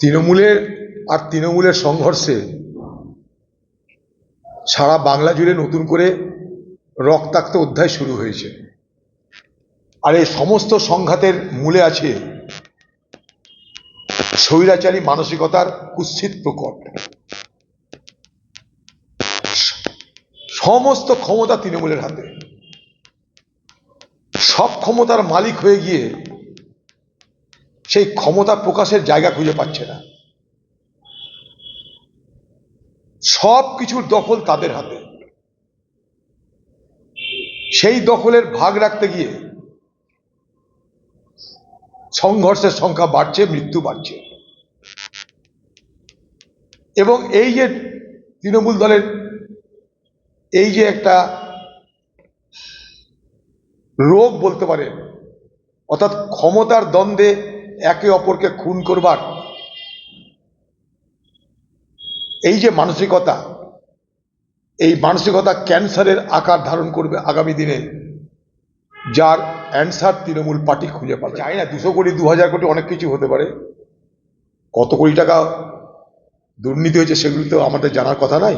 তৃণমূলের আর তৃণমূলের সংঘর্ষে সারা বাংলা জুড়ে নতুন করে রক্তাক্ত অধ্যায় শুরু হয়েছে। আর এই সমস্ত সংঘাতের মূলে আছে স্বৈরাচারী মানসিকতার কুৎসিত প্রকট। সমস্ত ক্ষমতা তৃণমূলের হাতে। সব ক্ষমতার মালিক হয়ে গিয়ে সেই ক্ষমতা প্রকাশের জায়গা খুঁজে পাচ্ছে না। সব কিছুর দখল তাদের হাতে। সেই দখলের ভাগ রাখতে গিয়ে সংঘর্ষের সংখ্যা বাড়ছে, মৃত্যু বাড়ছে। এবং এই যে তৃণমূল দলের এই যে একটা রোগ বলতে পারেন, অর্থাৎ ক্ষমতার দ্বন্দ্বে একে অপরকে খুন করবার। এই যে মানসিকতা, এই মানসিকতা ক্যান্সারের আকার ধারণ করবে আগামী দিনে, যার অ্যান্সার তৃণমূল পার্টি খুঁজে পাবে। চাই না, দুশো কোটি, দু হাজার কোটি অনেক কিছু হতে পারে। কত কোটি টাকা দুর্নীতি হয়েছে সেগুলি তো আমাদের জানার কথা নাই।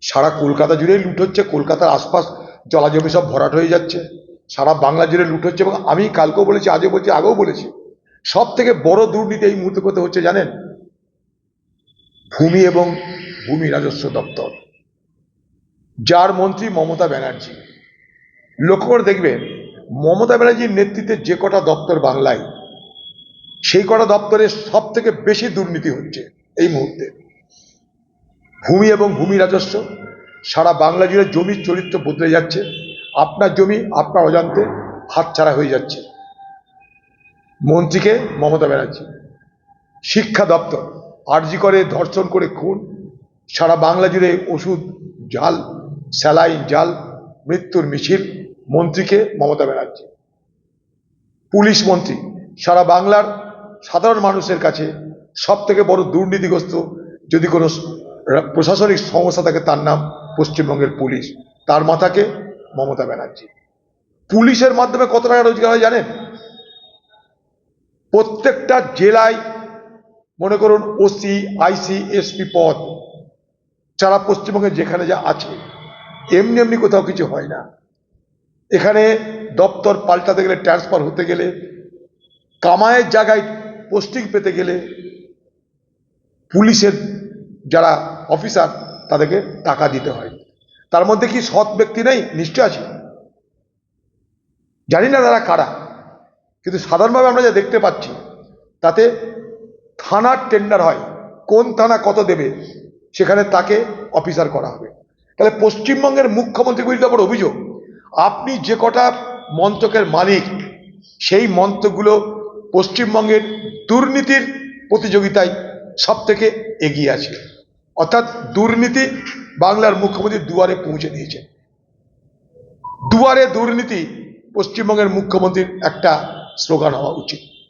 সারা কলকাতা জুড়েই লুট হচ্ছে, কলকাতার আশপাশ জলাজমি সব ভরাট হয়ে যাচ্ছে। সারা বাংলা জুড়ে লুট হচ্ছে এবং আমি কালকেও বলেছি, আজও বলছি, আগেও বলেছি সব থেকে বড় দুর্নীতি এই মুহূর্তে করতে হচ্ছে জানেন? ভূমি এবং ভূমি রাজস্ব দপ্তর। যার মন্ত্রী মমতা ব্যানার্জি। লক্ষ্য করে দেখবেন, মমতা ব্যানার্জির নেতৃত্বে যে কটা দপ্তর বাংলায়, সেই কটা দপ্তরে সব থেকে বেশি দুর্নীতি হচ্ছে এই মুহূর্তে। ভূমি এবং ভূমি রাজস্ব, সারা বাংলা জুড়ে জমির চরিত্র বদলে যাচ্ছে। আপনার জমি, আপনার অজান্তে হাতছাড়া হয়ে যাচ্ছে। মন্ত্রীকে মমতা ব্যানার্জি। শিক্ষা দপ্তর, আরজি করে ধর্ষণ করে খুন, সারা বাংলা জুড়ে ওষুধ, জাল, স্যালাইন, জাল, মৃত্যুর মিছিল, মন্ত্রীকে মমতা ব্যানার্জি। পুলিশ মন্ত্রী, সারা বাংলার সাধারণ মানুষের কাছে সব থেকে বড় দুর্নীতিগ্রস্ত যদি কোনো প্রশাসনিক সংস্থা থাকে তার নাম পশ্চিমবঙ্গের পুলিশ। তার মাথাকে মমতা ব্যানার্জি। পুলিশের মাধ্যমে কত টাকা রোজগার হয় জানেন? প্রত্যেকটা জেলায়, মনে করুন, ওসি, আইসি, এসপি পদ, সারা পশ্চিমবঙ্গে যেখানে যা আছে, এমনি এমনি কোথাও কিছু হয় না। এখানে দপ্তর পাল্টাতে গেলে ট্রান্সফার হতে গেলে, কামায়ের জায়গায় পোস্টিং পেতে গেলে, পুলিশের যারা অফিসার তাদেরকে টাকা দিতে হয়। তার মধ্যে কি সৎ ব্যক্তি নেই? নিশ্চয় আছে। জানি না তারা কারা। কিন্তু সাধারণভাবে আমরা যা দেখতে পাচ্ছি, তাতে থানার টেন্ডার হয়, কোন থানা কত দেবে, সেখানে তাকে অফিসার করা হবে। তাহলে পশ্চিমবঙ্গের মুখ্যমন্ত্রীর বিরুদ্ধে আমার অভিযোগ, আপনি যে কটা মন্ত্রকের মালিক, সেই মন্ত্রকগুলো পশ্চিমবঙ্গের দুর্নীতির প্রতিযোগিতায় সব থেকে এগিয়ে আছে। অর্থাৎ দুর্নীতি বাংলার মুখ্যমন্ত্রী দুয়ারে পৌঁছে দিয়েছে দুয়ারে দুর্নীতি পশ্চিমবঙ্গের মুখ্যমন্ত্রীর একটা sloganova učiti.